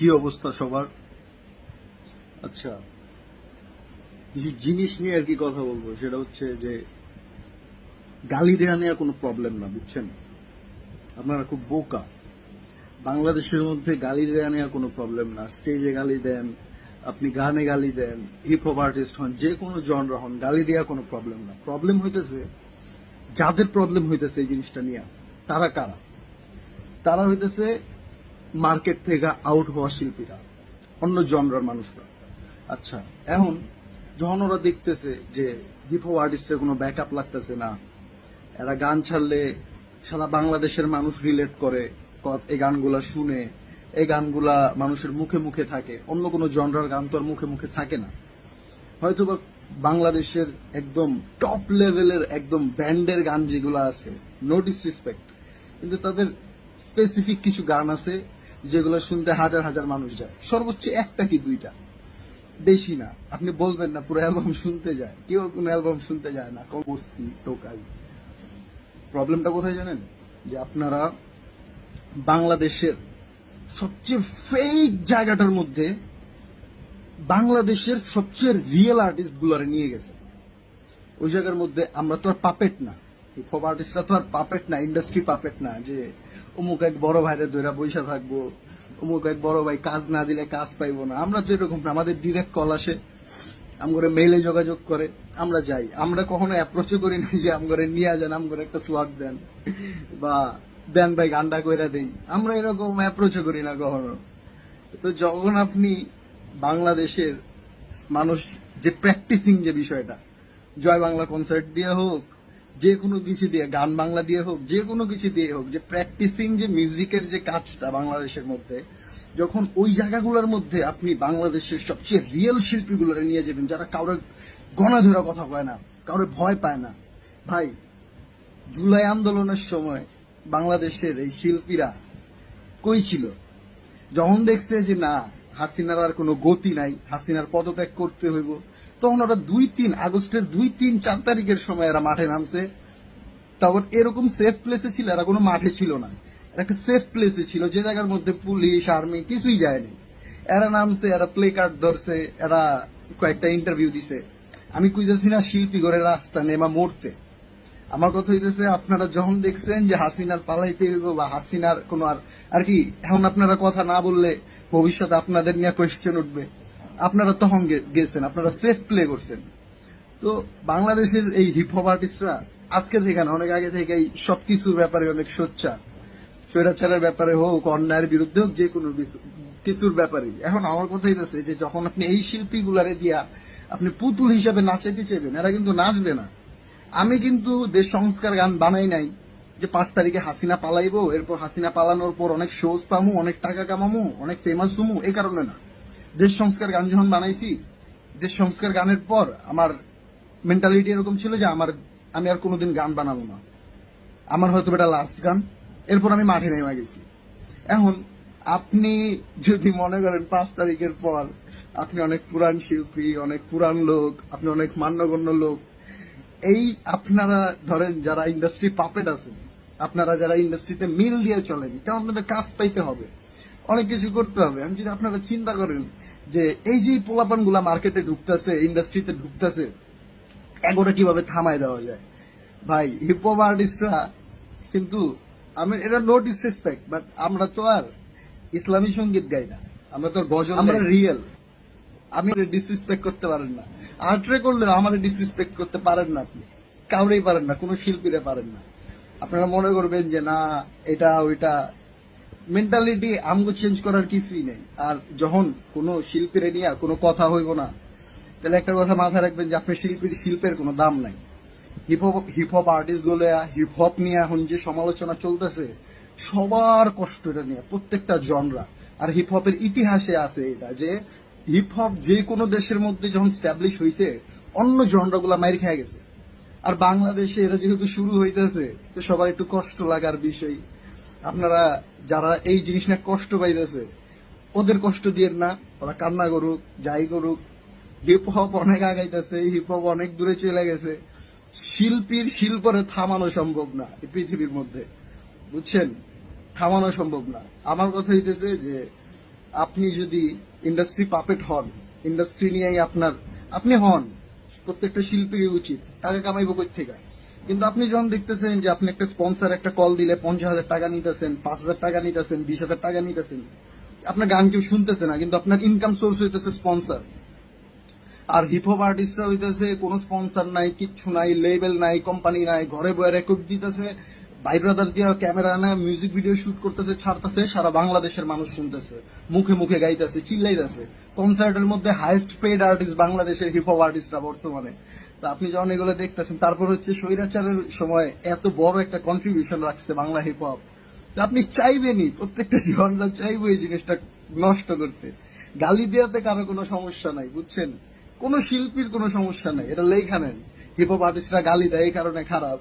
কি অবস্থা সবার? আচ্ছা কিছু জিনিস নিয়ে আর কি কথা বলব। সেটা হচ্ছে যে, গালি দেওয়া নিয়ে কোনো প্রবলেম না, বুঝছেন? আপনারা খুব বোকা। বাংলাদেশের মধ্যে গালি দেওয়া নিয়ে কোনো প্রবলেম না। স্টেজে গালি দেন, আপনি গানে গালি দেন হিপ হপ আর্টিস্ট হন, যে কোনো জনরা হন, গালি দেওয়া কোনো প্রবলেম না। প্রবলেম হইতেছে, যাদের প্রবলেম হইতেছে এই জিনিসটা নিয়ে, তারা কারা? তারা হইতেছে মার্কেট থেকে আউট হওয়া শিল্পীরা, অন্য জনরার মানুষরা। আচ্ছা এখন যখন ওরা দেখতেছে যে হিপ হপ আর্টিস্টের কোনো ব্যাক আপ লাগতেছে না। এরা গান ছাড়লে সারা বাংলাদেশের মানুষ রিলেট করে এই গানগুলা শুনে, এই গানগুলা মানুষের মুখে মুখে থাকে। অন্য কোনো জনরার গান তো আর মুখে মুখে থাকে না। হয়তো বা বাংলাদেশের একদম টপ লেভেলের একদম ব্যান্ডের গান যেগুলো আছে নো ডিসরেসপেক্ট কিন্তু তাদের স্পেসিফিক কিছু গান আছে যেগুলো শুনতে হাজার হাজার মানুষ যায়। সর্বোচ্চ একটা কি দুইটা? বেশি না। আপনি বলবেন না, পুরো অ্যালবাম শুনতে যায়। কেউ কোনো অ্যালবাম শুনতে যায় না। কম বস্তি, টোকাই। প্রবলেমটা কোথায় জানেন? যে আপনারা বাংলাদেশের সবচেয়ে ফেক জায়গাটার মধ্যে বাংলাদেশের সবচেয়ে রিয়েল আর্টিস্ট গুলারে নিয়ে গেছে। ওই জায়গার মধ্যে আমরা তো আর পাপেট না। হিপ হপ আর্টিস্টরা তো আর পাপেট না ইন্ডাস্ট্রি পাপেট না যে অমুক এক বড় ভাইরে ধরে বৈশা থাকব, অমুক এক বড় ভাই কাজ না দিলে কাজ পাইবো না। আমরা তো এরকম না, আমাদের ডিরেক্ট কল আসে, আমগরে মেইলে যোগাযোগ করে, আমরা যাই। আমরা কখনো অ্যাপ্রোচও করি না যে আমগরে নিয়ে যান, আমগরে একটা স্লট দেন, বা দেন ভাই গান্ডা কইরা দেই। আমরা এরকম অ্যাপ্রোচও করি না কখনো। তো যখন আপনি বাংলাদেশের মানুষ যে প্র্যাকটিসিং যে বিষয়টা, জয় বাংলা কনসার্ট দিয়ে হোক যে কোনো কিছু দিয়ে, গান বাংলা দিয়ে হোক, যে কোনো কিছু দিয়ে হোক, যে প্র্যাকটিসিং যে মিউজিকের যে কাজটা বাংলাদেশের মধ্যে, যখন ওই জায়গাগুলোর মধ্যে আপনি বাংলাদেশের সবচেয়ে রিয়েল শিল্পীগুলোরে নিয়ে যাবেন, যারা কারোর গণা ধরা কথা কয় না কারোর ভয় পায় না, ভাই, জুলাই আন্দোলনের সময় বাংলাদেশের এই শিল্পীরা কই ছিল? যখন দেখছে যে না, হাসিনার আর কোনো গতি নাই, হাসিনার পদত্যাগ করতে হইব তখন ওরা দুই তিন, আগস্টের দুই তিন, চার তারিখের সময় এরা মাঠে নামছে। তারপর এরকম সেফ প্লেসে ছিল, এরা কোনো মাঠে ছিল না। একটা সেফ প্লেসে ছিল, যে জায়গার মধ্যে পুলিশ আর্মি কিছুই যায়নি। এরা নামছে, এরা প্লে কার্ড ধরছে, এরা কয়েকটা ইন্টারভিউ দিছে। আমি কুইজাছি না, শিল্পী করে রাস্তা নেমা মরতে। আমার কথা হইতেছে, আপনারা যখন দেখছেন যে হাসিনার পালাইতে হইব বা হাসিনার কোনো আর আর কি, এখন আপনারা কথা না বললে ভবিষ্যতে আপনাদের নিয়ে কোয়েশ্চেন উঠবে। আপনারা তখন গেছেন, আপনারা সেফ প্লে করছেন। তো বাংলাদেশের এই হিপ হপ আর্টিস্টরা আজকে থেকে না, অনেক আগে থেকে এই সবকিছুর ব্যাপারে অনেক সোচ্চার। স্বৈরাচারের ব্যাপারে হোক, অন্যায়ের বিরুদ্ধে হোক, যে কোনো কিছুর ব্যাপারে এখন আমার কথা হইতেছে যে যখন আপনি এই শিল্পীগুলারে দিয়া আপনি পুতুল হিসাবে নাচাইতে চাইবেন, এরা কিন্তু নাচবে না। আমি কিন্তু দেশ সংস্কার গান বানাই নাই, যে পাঁচ তারিখে হাসিনা পালাইবো, এরপর হাসিনা পালানোর পর অনেক শোজ পামু, অনেক টাকা কামামু, অনেক ফেমাস হমু এই কারণে না। দেশ সংস্কার গান যখন বানাইছি, দেশ সংস্কার গানের পর আমার মেন্টালিটি এরকম ছিল যে আমার, আমি আর কোনোদিন গান বানাবো না। আমার হয়তো এটা লাস্ট গান, এরপর আমি মাঠে নেমে গেছি। এখন আপনি যদি মনে করেন পাঁচ তারিখের পর আপনি অনেক পুরান শিল্পী, অনেক পুরান লোক, আপনি অনেক মান্যগণ্য লোক, এই আপনারা ধরেন যারা ইন্ডাস্ট্রি পাপেট আছেন, আপনারা যারা ইন্ডাস্ট্রিতে মিল দিয়ে চলেন কারণ আপনাদের কাজ পাইতে হবে? অনেক কিছু করতে হবে। আমি যদি আপনারা চিন্তা করেন যে এই যে পোলাপানগুলা মার্কেটে ঢুকতেছে ইন্ডাস্ট্রিতে ঢুকতেছে এগোটা কীভাবে থামায় দেওয়া যায়? ভাই হিপ হপ আর্টিস্টরা কিন্তু আমি এটা নো ডিসরেসপেক্ট বাট আমরা তো আর ইসলামী সংগীত গাই না। আমরা তো গজল আমরা রিয়েল আমি ডিসরেসপেক্ট করতে পারেন না। আর্টরে করলে আমার ডিসরেসপেক্ট করতে পারেন না আপনি। কাউরেই পারেন না কোনো শিল্পীরা পারেন না। আপনারা মনে করবেন যে না এটা ওইটা মেন্টালিটি আমগো চেঞ্জ করার কিছুই নেই। আর যখন কোনো শিল্পীরে নিয়ে কোনো কথা হইব না, তাহলে একটা কথা মাথায় রাখবেন যে আপনার শিল্পীর শিল্পের কোনো দাম নাই। হিপ হপ আর্টিস্টগুলো হিপ হপ নিয়ে এখন যে সমালোচনা চলতেছে, সবার কষ্ট এটা নিয়ে, প্রত্যেকটা জনরা আর হিপ হপের ইতিহাসে আছে এটা যে হিপ হপ যে কোনো দেশের মধ্যে যখন স্ট্যাবলিশ হয়েছে অন্য জনরা গুলা মাইর খেয়ে গেছে। আর বাংলাদেশে এটা যেহেতু শুরু হইতেছে, তো সবার একটু কষ্ট লাগার বিষয়। আপনারা যারা এই জিনিস নিয়ে কষ্ট পাইতেছে, ওদের কষ্ট দিয়ে না। ওরা কান্না করুক, যাই করুক। হিপ হপ অনেক আগাইতেছে হিপ হপ অনেক দূরে চলে গেছে। শিল্পীর শিল্পরে থামানো সম্ভব না এই পৃথিবীর মধ্যে। বুঝছেন? থামানো সম্ভব না। আমার কথা হইতেছে যে, আপনি যদি ইন্ডাস্ট্রি পাপেট হন ইন্ডাস্ট্রি নিয়েই আপনার, আপনি হন, প্রত্যেকটা শিল্পীরই উচিত। টাকা কামাইবো কই থেকে? কিন্তু আপনি যখন দেখতেছেন যে আপনি একটা স্পন্সর একটা কল দিলে পঞ্চাশ হাজার টাকা নিতেছেন, পাঁচ হাজার টাকা নিতেছেন, বিশ হাজার টাকা নিতেছেন, আপনার গান কেউ শুনতেছে না, কিন্তু আপনার ইনকাম সোর্স হইতেছে স্পন্সর আর হিপ হপ আর্টিস্টরা হইতেছে, কোনো স্পন্সর নাই, কিচ্ছু নাই লেবেল নাই কোম্পানি নাই, ঘরে বয়ে রেকর্ড দিতেছে, ভাই ব্রাদার দিয়ে ক্যামেরা না মিউজিক ভিডিও শুট করতেছে, ছাড়তেছে, সারা বাংলাদেশের মানুষ শুনতেছে, মুখে মুখে গাইতেছে, চিল্লাইতেছে। কনসার্টের মধ্যে হাইয়েস্ট পেড আর্টিস্ট বাংলাদেশের হিপ হপ আর্টিস্টরা বর্তমানে। আপনি যখন এগুলো দেখতেছেন, তারপর হচ্ছে স্বৈরাচারের সময় এত বড় একটা কন্ট্রিবিউশন রাখছে বাংলা হিপ হপ আপনি চাইবেনই, প্রত্যেকটা জীবনটা চাইবে এই জিনিসটা নষ্ট করতে। গালি দেওয়াতে কারও কোনো সমস্যা নাই, বুঝছেন? কোন শিল্পীর কোনো সমস্যা নাই, এটা লেখা নেন। হিপ হপ আর্টিস্টরা গালি দেয়, এই কারণে খারাপ।